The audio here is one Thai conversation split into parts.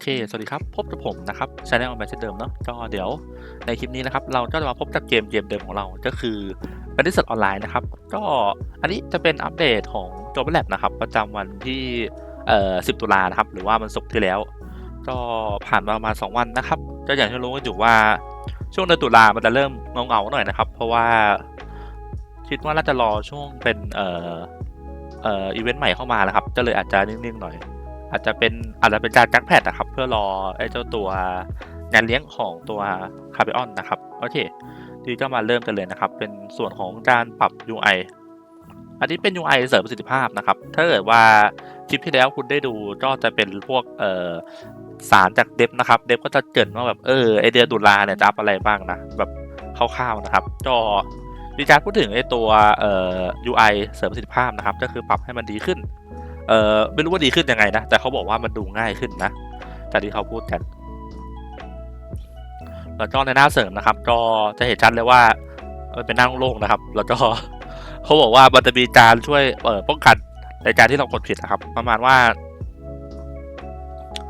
อเค สวัสดีครับ พบกับผมนะครับชาแนลแบบเช่นเดิมเนาะ ก็เดี๋ยวในคลิปนี้นะครับ เราก็จะมาพบกับเกมเกมเดิมของเรา ก็คือ b a n d i t ออนไลน์นะครับ ก็อันนี้จะเป็นอัปเดตของ j o b Lab นะครับ ประจำวันที่เอ่อ10 ตุลานะครับ หรือว่ามันศุกร์ที่แล้ว ก็ผ่านมาประมาณ 2 วันนะครับ ก็อย่างที่รู้กันอยู่ว่าช่วงเดือนตุลามันจะเริ่มเงาหน่อยนะครับ เพราะว่าคิดว่าน่าจะรอช่วงเป็นเอ่อเอ่ออีเวนต์ใหม่เข้ามาแล้วครับ ก็เลยอาจจะนิ่งๆหน่อย อาจจะเป็นอาจจะเป็นการจักแพดนะครับ เพื่อรอไอ้เจ้าตัวงานเลี้ยงของตัวคาร์ e ออนนะครับ โอเค ทีก็มาเริ่มกันเลยนะครับ เป็นส่วนของการปรับ UI อันนี้เป็น UI เสริมประสิทธิภาพนะครับ ถ้าเกิดว่าคลิปที่แล้วคุณได้ดูก็จะเป็นพวกเอ่อสารจากเดฟนะครับ เดฟก็จะเกินว่าแบบเออไอเดือนตุลาเนี่ยจะอัพอะไรบ้างนะ แบบคร่าวๆนะครับก็มีการพูดถึงไอตัวเอ่อ UI เสริมประสิทธิภาพนะครับ ก็คือปรับให้มันดีขึ้น เออไม่รู้ว่าดีขึ้นยังไงนะ แต่เขาบอกว่ามันดูง่ายขึ้นนะจากที่เขาพูดกันแล้วก็ในหน้าเสริมนะครับก็จะเห็นชัดเลยว่ามันเป็นหน้าโล่งๆนะครับ แล้วก็เขาบอกว่ามันจะมีการช่วยเอ่อป้องกันในการที่เรากดผิดนะครับ ประมาณว่า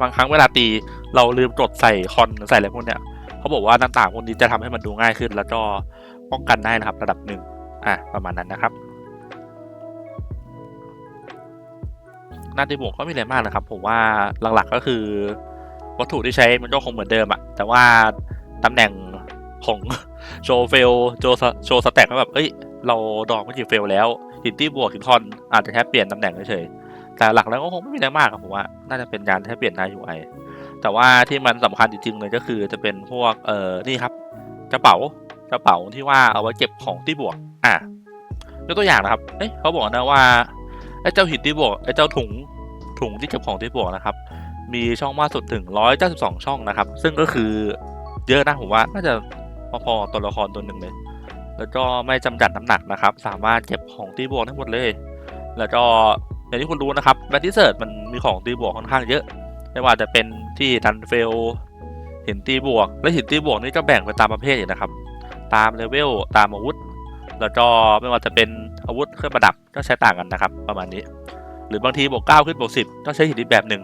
บางครั้งเวลาตีเราลืมกดใส่คอนใส่อะไรพวกเนี้ยเขาบอกว่าน้าต่างพวกนี้จะทำให้มันดูง่ายขึ้น แล้วก็ป้องกันได้นะครับ ระดับหนึ่งอะประมาณนั้นนะครับ หน้าที่บวกก็ไม่มีอะไรมากนะครับ ผมว่าหลักๆก็คือ วัตถุที่ใช้มันก็คงเหมือนเดิมอะแต่ว่าตำแหน่งของโชเฟลโชโชสแต็กก็แบบเอ้ยเราดอกไม่กี่เฟลแล้วหินที่บวกหินคอนอาจจะแค่เปลี่ยนตำแหน่งเฉยๆแต่หลักแล้วก็คงไม่มีอะไรมากครับผมว่าน่าจะเป็นการแค่เปลี่ยนหน้า UI แต่ว่าที่มันสำคัญจริงๆเลยก็คือจะเป็นพวกเอ่อนี่ครับกระเป๋ากระเป๋าที่ว่าเอาไว้เก็บของที่บวก อะยกตัวอย่างนะครับ เอ้ยเขาบอกนะว่า ไอ้เจ้าหินที่บวกไอ้เจ้าถุงถุงที่เก็บของที่บวกนะครับ มีช่องมากสุดถึง192ช่องนะครับ ซึ่งก็คือเยอะนะผมว่าน่าจะพอๆตัวละครตัวหนึ่งเลย แล้วก็ไม่จำกัดน้ำหนักนะครับ สามารถเก็บของตีบวกได้หมดเลย แล้วก็อย่างที่คุณรู้นะครับแบทที่เซิร์มันมีของตีบวกค่อนข้างเยอะ ไม่ว่าจะเป็นที่ดันเฟลหินตีบวก และหินตีบวกนี่ก็แบ่งไปตามประเภทอีกนะครับ ตามเลเวลตามอาวุธ แล้วก็ไม่ว่าจะเป็นอาวุธเครื่องประดับก็ใช้ต่างกันนะครับ ประมาณนี้ หรือบางทีบวกเก้าขึ้นบวกสิบก็ใช้หินอีกแบบหนึ่ง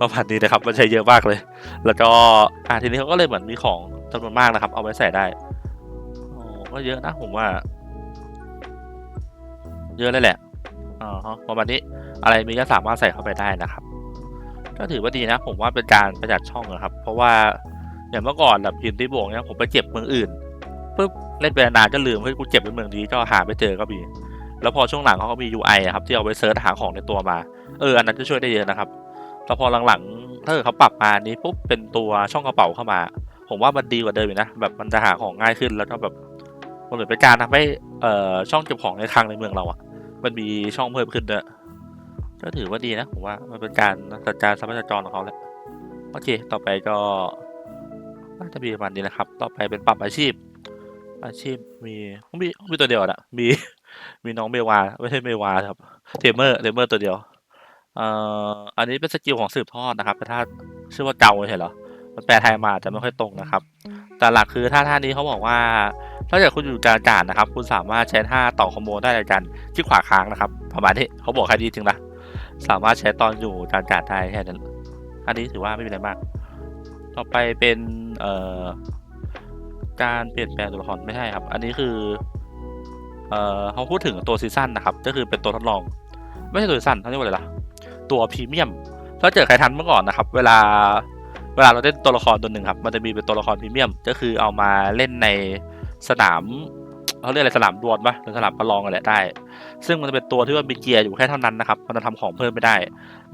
ประมาณนี้นะครับมันใช้เยอะมากเลย แล้วก็อ่าทีนี้เขาก็เลยเหมือนมีของจำนวนมากนะครับ เอาไว้ใส่ได้โอ้ก็เยอะนะผมว่า เยอะเลยแหละอ๋อฮะประมาณนี้อะไรมีก็สามารถใส่เข้าไปได้นะครับ ก็ถือว่าดีนะ ผมว่าเป็นการประหยัดช่องนะครับ เพราะว่าอย่างเมื่อก่อนแบบหินที่บวกเนี่ยผมไปเก็บเมืองอื่นปุ๊บ เล่นไปนานก็ลืมเฮ้ยกูเก็บไว้เมืองนี้ก็หาไม่เจอก็มี แล้วพอช่วงหลังเขาก็มี UI ครับ ที่เอาไว้เซิร์ชหาของในตัวมา เออ อันนั้นจะช่วยได้เยอะนะครับ แล้วพอหลังๆถ้าเกิดเขาปรับมานี้ปุ๊บเป็นตัวช่องกระเป๋าเข้ามา ผมว่ามันดีกว่าเดิมอีกนะ แบบมันจะหาของง่ายขึ้นแล้วก็แบบมันเหมือนเป็นการทำให้เอ่อช่องเก็บของในคลังในเมืองเราอะมันมีช่องเพิ่มขึ้นด้วยก็ถือว่าดีนะผมว่ามันเป็นการจัดการทรัพยากรของเขาแหละโอเค ต่อไปก็น่าจะมีประมาณนี้นะครับ ต่อไปเป็นปรับอาชีพ อาชีพมีมีมีตัวเดียวอะมีมีน้องเมวาไม่ใช่เมวาครับเทมเมอร์เทมเมอร์ตัวเดียวเอ่ออันนี้เป็นสกิลของสืบทอดนะครับแต่ถ้าชื่อว่าเกาใช่เหรอมันแปลไทยมาจะไม่ค่อยตรงนะครับ แต่หลักคือท่าท่านี้เขาบอกว่า ถ้าเกิดคุณอยู่กลางอากาศนะครับ คุณสามารถใช้ท่าต่อคอมโบได้ในการคลิกขวาค้างนะครับ ประมาณนี้เขาบอกแค่นี้จริงนะสามารถใช้ตอนอยู่กลางอากาศได้แค่นั้นอันนี้ถือว่าไม่มีอะไรมาก ต่อไปเป็นเอ่อ การเปลี่ยนแปลงตัวละครไม่ใช่ครับ อันนี้คือ เอ่อเขาพูดถึงตัวซีซั่นนะครับ ก็คือเป็นตัวทดลอง ไม่ใช่ตัวซีซั่นเขาเรียกว่าอะไรล่ะ ตัวพรีเมียม ถ้าเจอใครทันเมื่อก่อนนะครับ เวลา เวลาเราเล่นตัวละครตัวหนึ่งครับ มันจะมีเป็นตัวละครพรีเมียม ก็คือเอามาเล่นในสนามเขาเรียกอะไรสนามดวลปะหรือสนามประลองอะไรได้ ซึ่งมันจะเป็นตัวที่ว่ามีเกียร์อยู่แค่เท่านั้นนะครับ มันจะทำของเพิ่มไม่ได้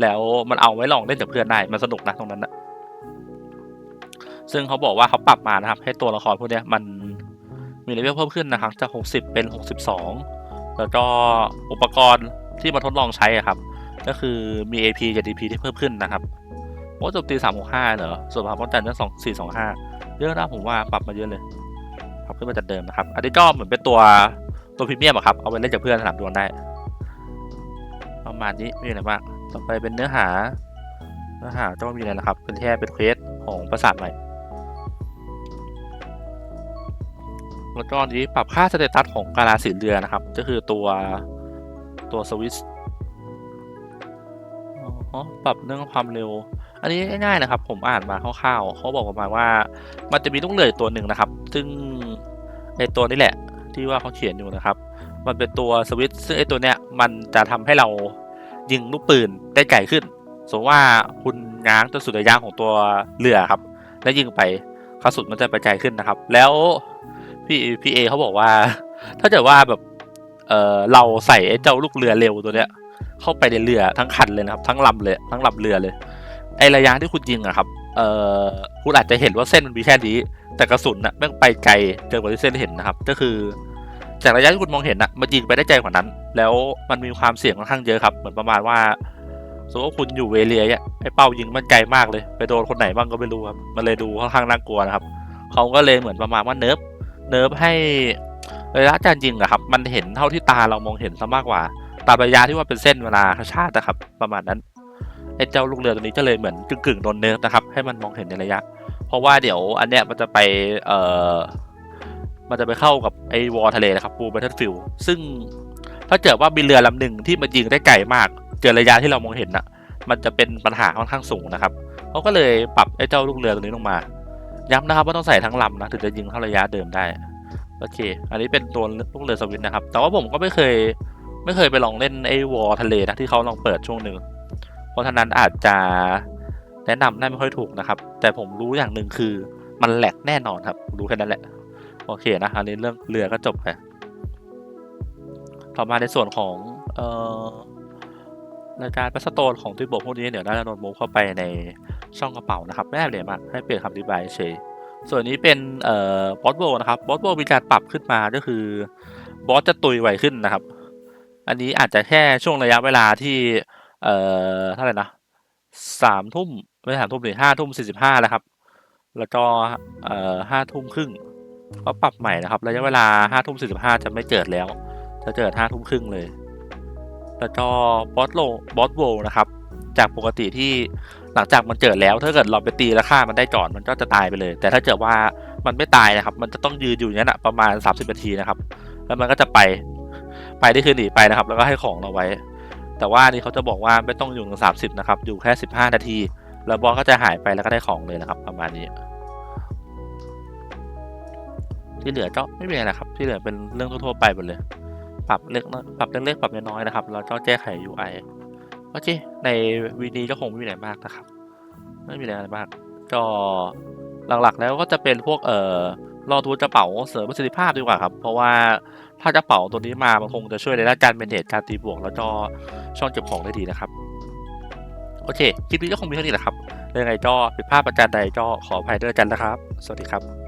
แล้วมันเอาไว้ลองเล่นกับเพื่อนได้ มันสนุกนะตรงนั้นนะ ซึ่งเขาบอกว่าเขาปรับมานะครับ ให้ตัวละครพวกนี้มันมีเลเวลเพิ่มขึ้นนะครับ จาก 60 เป็น 62 แล้วก็อุปกรณ์ที่มาทดลองใช้อะครับ ก็คือมี AP กับ DP ที่เพิ่มขึ้นนะครับโอ้จมตี 365 เหรอ ส่วนพลังป้องกันก็2 425 เยอะนะผมว่าปรับมาเยอะเลย ปรับขึ้นมาจากเดิมนะครับ อันนี้ก็เหมือนเป็นตัวตัวพรีเมียมอะครับ เอาไปเล่นกับเพื่อนสนามดวลได้ ประมาณนี้ม่มีอะไรมากต่อไปเป็นเนื้อหา เนื้อหาก็มีอะไรนะครับ เป็นแค่เป็นเควสของประสาทใหม่ แล้วก็นี้ปรับค่าสเตตัสของกาลาสีเรือนะครับ ก็คือตัวตัวสวิตช์อ๋อปรับเรื่องความเร็ว อันนี้ง่ายๆนะครับ ผมอ่านมาคร่าวๆเขาบอกประมาณว่า มันจะมีลูกเรืออยตัวหนึ่งนะครับ ซึ่งไอตัวนี้แหละ ที่ว่าเขาเขียนอยู่นะครับ มันเป็นตัวสวิตช์ซึ่งไอตัวเนี้ยมันจะทำให้เรายิงลูกปืนได้ไกลขึ้น สมมติว่าคุณง้างจนสุดระยะของตัวเรือครับ แล้วยิงไปกระสุนมันจะไปไกลขึ้นนะครับ แล้ว พี่พี่เอเขาบอกว่า ถ้าเกิดว่าแบบ เออเราใส่ไอ้เจ้าลูกเรือเร็วตัวเนี้ย เข้าไปในเรือทั้งคันเลยนะครับ ทั้งลำเลยทั้งลำเรือเลย ไอระยะที่คุณยิงอะครับ เออคุณอาจจะเห็นว่าเส้นมันมีแค่นี้ แต่กระสุนน่ะแม่งไปไกลเกินกว่าที่เส้นเห็นนะครับ ก็คือ จากระยะที่คุณมองเห็นน่ะมันยิงไปได้ไกลกว่านั้น แล้วมันมีความเสี่ยงค่อนข้างเยอะครับ เหมือนประมาณว่าสมมติว่าคุณอยู่เวเลียเนี่ยไอเป้ายิงมันไกลมากเลย ไปโดนคนไหนบ้างก็ไม่รู้ครับ มันเลยดูค่อนข้างน่ากลัวนะครับ เขาก็เลยเหมือนประมาณว่าเนิร์ฟ เนิร์ฟให้ระยะการยิงอะครับ มันเห็นเท่าที่ตาเรามองเห็นซะมากกว่า ตามระยะที่ว่าเป็นเส้นเวลาชาตินะครับ ประมาณนั้นไอ้เจ้าลูกเรือตัวนี้ก็เลยเหมือนกึ่งๆโดนเนิร์ฟนะครับ ให้มันมองเห็นในระยะ เพราะว่าเดี๋ยวอันเนี้ยมันจะไปเอ่อมันจะไปเข้ากับไอ้วอลทะเลนะครับปู b บ t เทิลฟิลซึ่งถ้าเกิดว่ามีเรือลำหนึ่งที่มันยิงได้ไกลมาก เจอระยะที่เรามองเห็นน่ะมันจะเป็นปัญหาค่อนข้างสูงนะครับเขาก็เลยปรับไอ้เจ้าลูกเรือตัวนี้ลงมา ย้ำนะครับว่าต้องใส่ทั้งลำนะถึงจะยิงเท่าระยะเดิมได้ โอเค อันนี้เป็นตัวลูกเรือสวิตนะครับ แต่ว่าผมก็ไม่เคยไม่เคยไปลองเล่นไอ้วอลทะเลนะที่เขาลองเปิดช่วงหนึ่ง เพราะฉะนั้นอาจจะแนะนำได้ไม่ค่อยถูกนะครับ แต่ผมรู้อย่างหนึ่งคือมันแหลกแน่นอนครับ รู้แค่นั้นแหละ โอเคนะ อันนี้เรื่องเรือก็จบไป ต่อมาในส่วนของเอ่อรายการพัสโตนของที่บอกพวกนี้เดี๋ยวน่าจะโดนมูฟเข้าไปใน ช่องกระเป๋านะครับไม่ได้เลยมาให้เปลี่ยนคำอธิบายเฉยส่วนนี้เป็นเอ่อบอสโบนะครับบอสโบมีการปรับขึ้นมาก็คือบอสจะตุยไวขึ้นนะครับ อันนี้อาจจะแค่ช่วงระยะเวลาที่เอ่อเท่าไหร่นะสามทุ่มไม่สามทุ่มหรือห้าทุ่มสี่สิบห้าแล้วครับ แล้วก็เอ่อห้าทุ่มครึ่งเขาปรับใหม่นะครับระยะเวลาห้าทุ่มสี่สิบห้าจะไม่เกิดแล้ว จะเกิดห้าทุ่มครึ่งเลย แล้วก็บอสโลบอสโวนะครับ จากปกติที่ หลังจากมันเกิดแล้วถ้าเกิดเราไปตีแล้วฆ่ามันได้ก่อนมันก็จะตายไปเลย แต่ถ้าเกิดว่ามันไม่ตายนะครับ มันจะต้องยืนอยู่อย่างนั้นะประมาณ 30นาทีนะครับ แล้วมันก็จะไปไปได้คือหนีไปนะครับ แล้วก็ให้ของเราไว้ แต่ว่านี่เขาจะบอกว่าไม่ต้องอยู่ถึงสามสิบนะครับ อยู่แค่สิบห้านาที แล้วบอสก็จะหายไปแล้วก็ได้ของเลยนะครับ ประมาณนี้ ที่เหลือก็ไม่มีอะไรนะครับ ที่เหลือเป็นเรื่องทั่วๆไปหมดเลย ปรับเล็กน้อยปรับเล็กๆปรับน้อยๆนะครับ แล้วก็แก้ไข UI โอเค ในวีดีก็คงไม่มีอะไรมากนะครับ ไม่มีอะไรมาก ก็หลักๆแล้วก็จะเป็นพวกเอ่อรอทูกระเป๋าเสริมประสิทธิภาพดีกว่าครับ เพราะว่าถ้ากระเป๋าตัวนี้มามันคงจะช่วยในด้านการเมนเทจการตีบวก แล้วก็ช่องเก็บของได้ดีนะครับ โอเค คลิปนี้ก็คงมีเท่านี้แหละครับยังไงก็ผิดพลาดประการใดก็ขออภัยด้วยกันนะครับ สวัสดีครับ